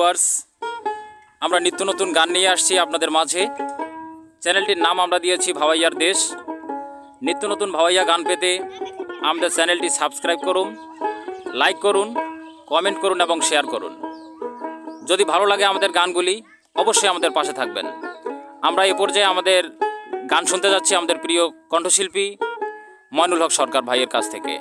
Viewers আমরা নিত্য নতুন গান নিয়ে আসছি আপনাদের মাঝে। চ্যানেলটির নাম আমরা দিয়েছি ভাওয়াইয়ার দেশ। নিত্য নতুন ভাওয়াইয়া গান পেতে আমাদের চ্যানেলটি সাবস্ক্রাইব করুন, লাইক করুন, কমেন্ট করুন এবং শেয়ার করুন। যদি ভালো লাগে আমাদের গানগুলি, অবশ্যই আমাদের পাশে থাকবেন। আমরা এ পর্যায়ে আমাদের গান শুনতে যাচ্ছি আমাদের প্রিয় কণ্ঠশিল্পী ময়নুল হক সরকার ভাইয়ের কাছ থেকে।